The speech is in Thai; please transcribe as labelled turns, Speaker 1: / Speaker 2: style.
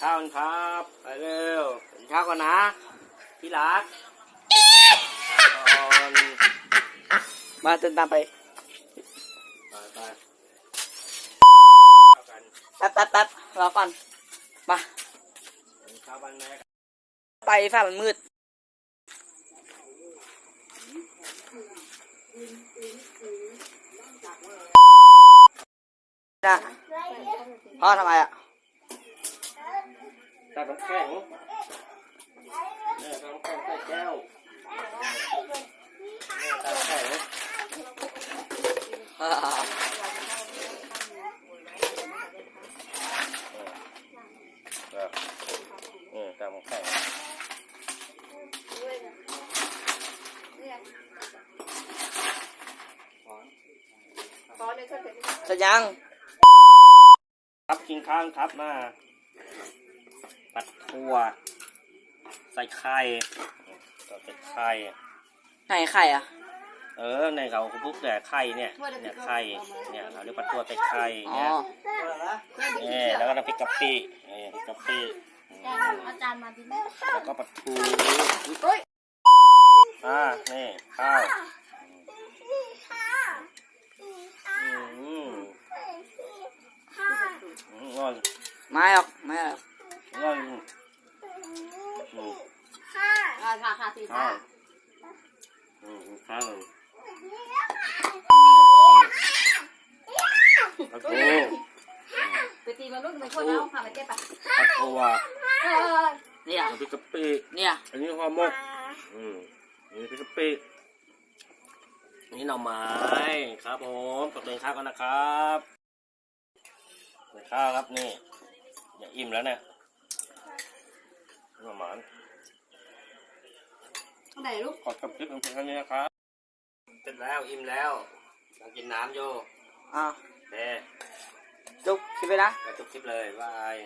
Speaker 1: ข้าวกันครับ ไปเร็วกินข้าวก่อนนะพี่รักก่อน
Speaker 2: มาเดินตามไป
Speaker 1: ไปไปข้ากัน
Speaker 2: แป๊บแป๊บแป๊บรอก่อนมา
Speaker 1: ข้าวบ้านแมก
Speaker 2: ไปฝ้ามันมืดนะพ่อทำไมอะ
Speaker 1: ตักน้ำแข็งเนี่ยตักน้ำแข็งใส่แก้วเนี่ยตักน้ำแข็งเออเออตักน้ำแข็ง
Speaker 2: จะยัง
Speaker 1: ครับกินข้าวครับมาปัด ถั่ว ใส่ไข่ใส่ไข่
Speaker 2: ไหนไข่อะ
Speaker 1: เออในเขาปุ๊บแต่ไข่เนี่ยเนี่ยไข่เนี่ยเราเรียกปัดถั่วใส่ไข่
Speaker 2: อ๋อ
Speaker 1: เนี่ยเนี่ยแล้วก็น้ำพริกกะปิเนี่ยพริกกะปิ
Speaker 3: อาจารย์มาที่นี่
Speaker 1: แล้วก็ปลาทูอ่านี่ข้าวอืมอืมอร่อย
Speaker 2: ไม่หรอกไม่หรอก
Speaker 1: อร่อยอืม
Speaker 3: ค่ะค่ะค่ะสี
Speaker 1: ข้า
Speaker 3: ตาว
Speaker 1: อืมข้าวเลยปลาทู
Speaker 3: ไปตีมันลูกเป็นคนเอาค่ะไปเจ็บปะ
Speaker 1: ปลาทูอะ
Speaker 3: เออ
Speaker 2: เนี่ย
Speaker 1: พริกกะปิ
Speaker 2: เนี่ย
Speaker 1: อันนี้ห่อหมกอืมนี่พริกกะปินี่หน่อไม้ครับผมกดเดินข้าวกันนะครับข้าวครับนี่อย่าอิ่มแล้วเนี่ยหน่อไม้
Speaker 3: ไหนลูก
Speaker 1: ขอจบคลิปเพียงเท่านี้นะครับเสร็จแล้วอิ่มแล้วลองกินน้ำโย
Speaker 2: อะ
Speaker 1: เด้
Speaker 2: จุกคิดไปนะ
Speaker 1: แล้วจบคลิปเลยบาย